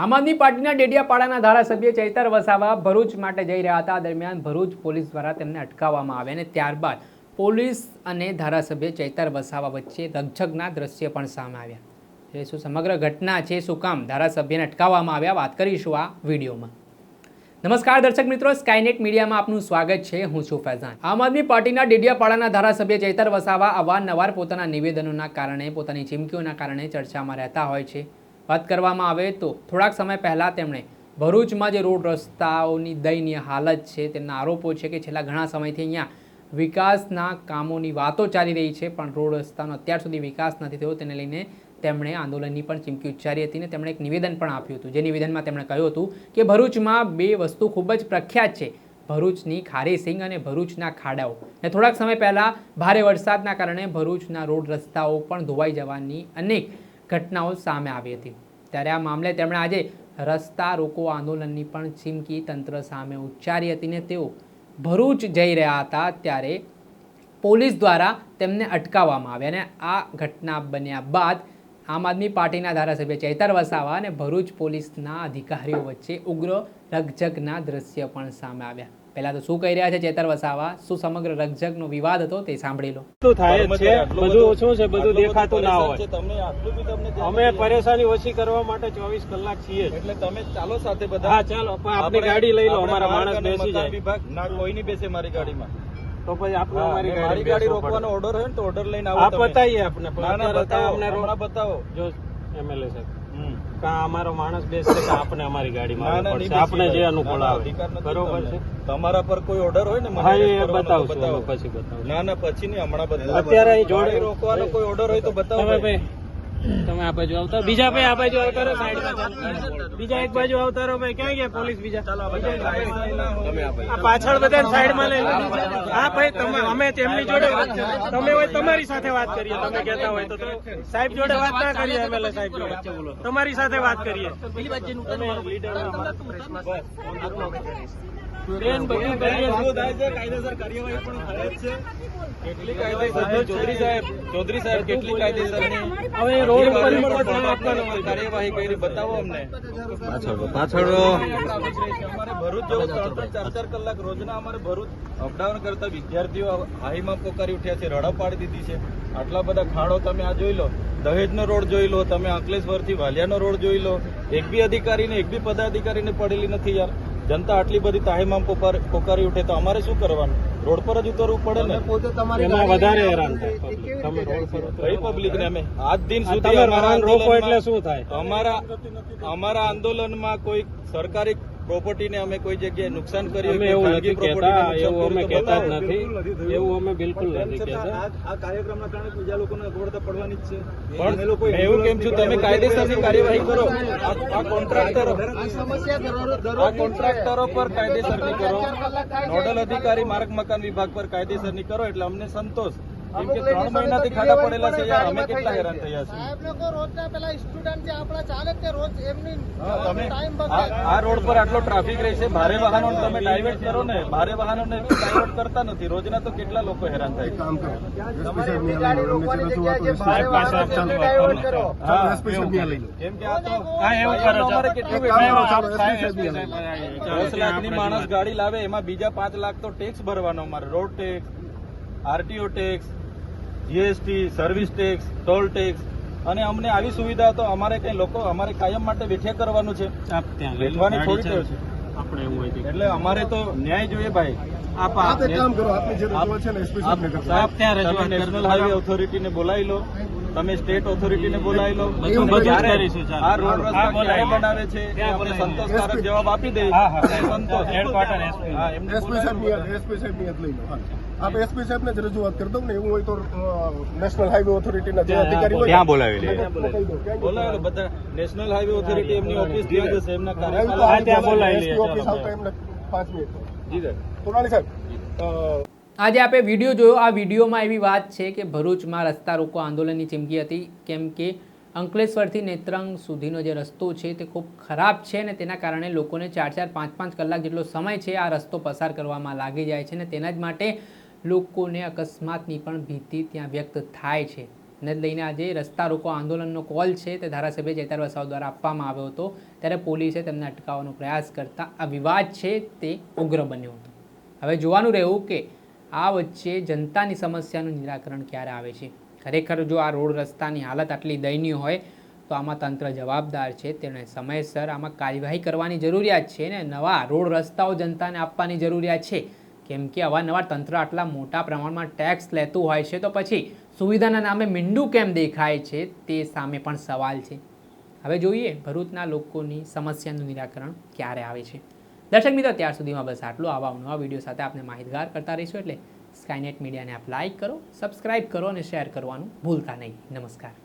આમ આદમી પાર્ટીના ડેડિયાપાડાના ધારાસભ્ય ચૈતર વસાવા ભરૂચ માટે જઈ રહ્યા હતા. દરમિયાન ભરૂચ પોલીસ દ્વારા તેમને અટકાવવામાં આવે અને ત્યારબાદ પોલીસ અને ધારાસભ્ય ચૈતર વસાવા વચ્ચે રકઝકના દ્રશ્ય પણ સામે આવ્યા. એ શું સમગ્ર ઘટના છે, શું કામ ધારાસભ્યને અટકાવવામાં આવ્યા, વાત કરીશું આ વિડીયોમાં. નમસ્કાર દર્શક મિત્રો સ્કાયનેટ મીડિયામાં આપનું સ્વાગત છે. હું છું ફૈઝાન. આમ આદમી પાર્ટીના ડેડિયાપાડાના ધારાસભ્ય ચૈતર વસાવા અવારનવાર પોતાના નિવેદનોના કારણે, પોતાની ચીમકીઓના કારણે ચર્ચામાં રહેતા હોય છે. વાત કરવામાં આવે તો થોડાક સમય પહેલાં તેમણે ભરૂચમાં જે રોડ રસ્તાઓની દયનીય હાલત છે, તેમના આરોપો છે કે છેલ્લા ઘણા સમયથી અહીંયા વિકાસના કામોની વાતો ચાલી રહી છે, પણ રોડ રસ્તાનો અત્યાર સુધી વિકાસ નથી થયો. તેને લઈને તેમણે આંદોલનની પણ ચીમકી ઉચ્ચારી હતી અને તેમણે એક નિવેદન પણ આપ્યું હતું. જે નિવેદનમાં તેમણે કહ્યું હતું કે ભરૂચમાં બે વસ્તુ ખૂબ જ પ્રખ્યાત છે, ભરૂચની ખારી સિંગ અને ભરૂચના ખાડાઓ. ને થોડાક સમય પહેલાં ભારે વરસાદના કારણે ભરૂચના રોડ રસ્તાઓ પણ ધોવાઈ જવાની અનેક ઘટનાઓ સામે આવી હતી. ત્યારે આ મામલે તેમણે આજે રસ્તા રોકો આંદોલનની પણ ચીમકી તંત્ર સામે ઉચ્ચારી હતી ને તેઓ ભરૂચ જઈ રહ્યા હતા ત્યારે પોલીસ દ્વારા તેમને અટકાવવામાં આવ્યા અને આ ઘટના બન્યા બાદ આમ આદમી પાર્ટીના ધારાસભ્ય ચૈતર વસાવા અને ભરૂચ પોલીસના અધિકારીઓ વચ્ચે ઉગ્ર રકઝકના દ્રશ્ય પણ સામે આવ્યા. પહેલા તો શું કહી રહ્યા છે ચેતર વસાવા? શું સમગ્ર રક્ષકનો વિવાદ હતો તે સાંભળી લો. બધું થાય છે. બધું ઓછું છે બધું દેખાતું ના હોય. તમને આટલું બી તમને અમે પરેશાની ઓછી કરવા માટે ચોવીસ કલાક છીએ એટલે તમે ચાલો સાથે બધા. હા ચાલો પણ આપની ગાડી લઈ લો અમારા માણસ બેસી જાય. વિભાગ ના કોઈ નહીં બેસે મારી ગાડીમાં. તો પછી આપણે અમારી મારી ગાડી ગાડી રોકવાનો ઓર્ડર હોય ને તો ઓર્ડર લઈને આવો આપ બતાવીએ આપણે ના ના બતાવો અમને રો- હમણાં બતાવો. જો એમએલએ સાહેબ. અમારો માણસ બેસે કે આપણે અમારી ગાડીમાં આપણે જે અનુકૂળ ના, ના, આવે. બરોબર છે? તમારા પર કોઈ ઓર્ડર હોય ને મને હા એ બતાવશું બતાવો. પછી બતાવો. ના ના પછી નહીં હમણાં અત્યારે અહીં જોડે- રોકવાનો કોઈ ઓર્ડર હોય તો બતાવો ભાઈ. તમે આ બાજુ આવતા બીજા ભાઈ આ બાજુ આવતા રહો સાઈડમાં બીજા એક બાજુ આવતા રહો ભાઈ. ક્યાં ગયા પોલીસ બીજા? આ પાછળ બધા સાઈડમાં લઈ હા ભાઈ તમે અમે તેમની જોડે તમે હોય તમારી સાથે વાત કરીએ. તમે કહેતા હોય તો સાહેબ જોડે વાત ના કરીએ એમએલએ સાહેબ જોડે. તમારી સાથે વાત કરીએ. બેન બધું થાય છે? કાયદેસર કાર્યવાહી પણ થાય છે. કેટલી કાયદેસરની ચૌધરી સાહેબ ચૌધરી સાહેબ કેટલી કાયદેસરની હવે રોડ ઉપર પણ પણ પણ આપવાનો આપવાનો. કાર્યવાહી કરી. બતાવો અમને. પાછળ અમારે ભરૂચ જેવું ત્રણ ત્રણ ચાર ચાર કલાક રોજના અમારે ભરૂચ અપડાઉન કરતા વિદ્યાર્થીઓ હાઈમાં પોકારી ઉઠ્યા છે રડા પાડી દીધી છે. આટલા બધા ખાડો તમે આ જોઈ લો. દહેજનો રોડ જોઈ લો. તમે અંકલેશ્વરથી વાલિયાનો રોડ જોઈ લો. એક બી અધિકારીને એક બી પદાધિકારીને પડેલી નથી યાર. જનતા આટલી બધી તાહીમામ પોકાર- પોકારી ઉઠે તો અમારે શું કરવાનું? રોડ પર જ ઉતરવું પડે ને? એમાં વધારે હેરાન થાય. તમે રોડ પર કઈ પબ્લિક ને અમે. આજ દિન સુધી અમારા વાહન રોકો એટલે શું થાય? અમારા અમારા આંદોલનમાં કોઈ સરકારી પ્રોપર્ટીને અમે કોઈ જગ્યાએ નુકસાન કર્યું એવું નથી કહેતા એવું અમે કહેતા જ નથી. એવું અમે બિલકુલ નથી કહેતા. આ કાર્યક્રમના કારણે બીજા લોકોને અગવડતા પડવાની જ છે. પણ એવું કેમ છું તમે કાયદેસરની કાર્યવાહી કરો. આ આ કોન્ટ્રાક્ટરો આ કોન્ટ્રાક્ટરો પર કાયદેસરની કરો. નોડલ અધિકારી માર્ગ મકાન વિભાગ પર કાયદેસરની કરો એટલે અમને સંતોષ. કેમ કે ત્રણ મહિનાથી ખાડા પડેલા છે યાર અમે કેટલા હેરાન થયા છે સાહેબ લોકો રોજના પેલા સ્ટુડન્ટ જે આપણા ચાલે તે રોજ એમની ટાઈમ આ બગાડે. આ રોડ પર આટલો ટ્રાફિક રહેશે ભારે વાહનો તમે ડાયવર્ટ કરો ને ભારે વાહનોને ડાયવર્ટ કરતા નથી. રોજના તો કેટલા લોકો હેરાન થાય છે? છે. કેમ કરો. છો. દસ લાખ લાખની માણસ ગાડી લાવે એમાં બીજા પાંચ લાખ તો ટેક્સ ભરવાનો અમારે road tax RTO tax GST service tax toll tax અને અમને આવી સુવિધા તો અમારે કઈ લોકો અમારે કાયમ માટે વેઠ્યા કરવાનું છે આપ ત્યાં લઈ લો. વેઠવાની થોડી ટેવ છે. છે આપણે એવું હોય એટલે અમારે તો ન્યાય જોઈએ ભાઈ આપ આપ કામ કરો આપની જે રજૂઆત છે ને એસપી સાહેબને કરજો આપ ત્યાં રજૂઆત નેશનલ. હાઈવે ઓથોરિટીને બોલાવી લો તમે સ્ટેટ ઓથોરિટીને બોલાવી લો. આ રોડ રસ્તા બનાવે છે એ આપણે? સંતોષકારક જવાબ આપી દે. હા, હા. સંતોષ. Headquarter SP. હા, એસપી સાહેબ એસપી સાહેબ લઈ લો આપ એસપી સાહેબ ને જ રજૂઆત કરી દઉં ને એવું હોય તો નેશનલ હાઈવે ઓથોરિટીના જે અધિકારી હોય ત્યાં બોલાવી લે? બોલાવી બધા નેશનલ હાઈવે ઓથોરિટી એમની ઓફિસ ત્યાં જશે એમના હા, ત્યાં બોલાવી ઓફિસ આવતા એમને પાંચ મિનિટ. જી સર સોનાલી સાહેબ આજે આપણે વીડિયો જોયો. આ વિડીયોમાં એવી વાત છે કે ભરૂચમાં રસ્તા રોકો આંદોલનની ચીમકી હતી. કેમ કે અંકલેશ્વરથી નેત્રંગ સુધીનો જે રસ્તો છે તે ખૂબ ખરાબ છે અને તેના કારણે લોકોને ચાર ચાર, પાંચ પાંચ કલાક જેટલો સમય છે આ રસ્તો પસાર કરવામાં લાગી જાય છે અને તેના જ માટે લોકોને અકસ્માતની પણ ભીતિ ત્યાં વ્યક્ત થાય છે. ને લઈને આજે રસ્તા રોકો આંદોલનનો કોલ છે તે ધારાસભ્ય ચેતર વસાવ દ્વારા આપવામાં આવ્યો હતો. ત્યારે પોલીસે તેમને અટકાવવાનો પ્રયાસ કરતા આ વિવાદ છે તે ઉગ્ર બન્યો હતો. હવે જોવાનું રહ્યું કે આ વચ્ચે જનતાની સમસ્યાનું નિરાકરણ ક્યારે આવે છે? ખરેખર જો આ રોડ રસ્તાની હાલત આટલી દયનીય હોય, તો આમાં તંત્ર જવાબદાર છે. તેણે સમયસર આમાં કાર્યવાહી કરવાની જરૂરિયાત છે ને નવા રોડ રસ્તાઓ જનતાને આપવાની જરૂરિયાત છે. કેમ કે અવારનવાર તંત્ર આટલા મોટા પ્રમાણમાં ટેક્સ લેતું હોય છે, તો પછી સુવિધાના નામે મીંડું કેમ દેખાય છે તે સામે પણ સવાલ છે. હવે જોઈએ ભરૂચના લોકોની સમસ્યાનું નિરાકરણ ક્યારે આવે છે. દર્શક મિત્રો, ત્યાર સુધીમાં બસ આટલું. આવા નવા વીડિયો સાથે આપણે માહિતગાર કરતા રહીશું એટલે સ્કાયનેટ મીડિયાને આપ લાઇક કરો સબસ્ક્રાઇબ કરો અને શેર કરવાનું ભૂલતા નહીં. નમસ્કાર.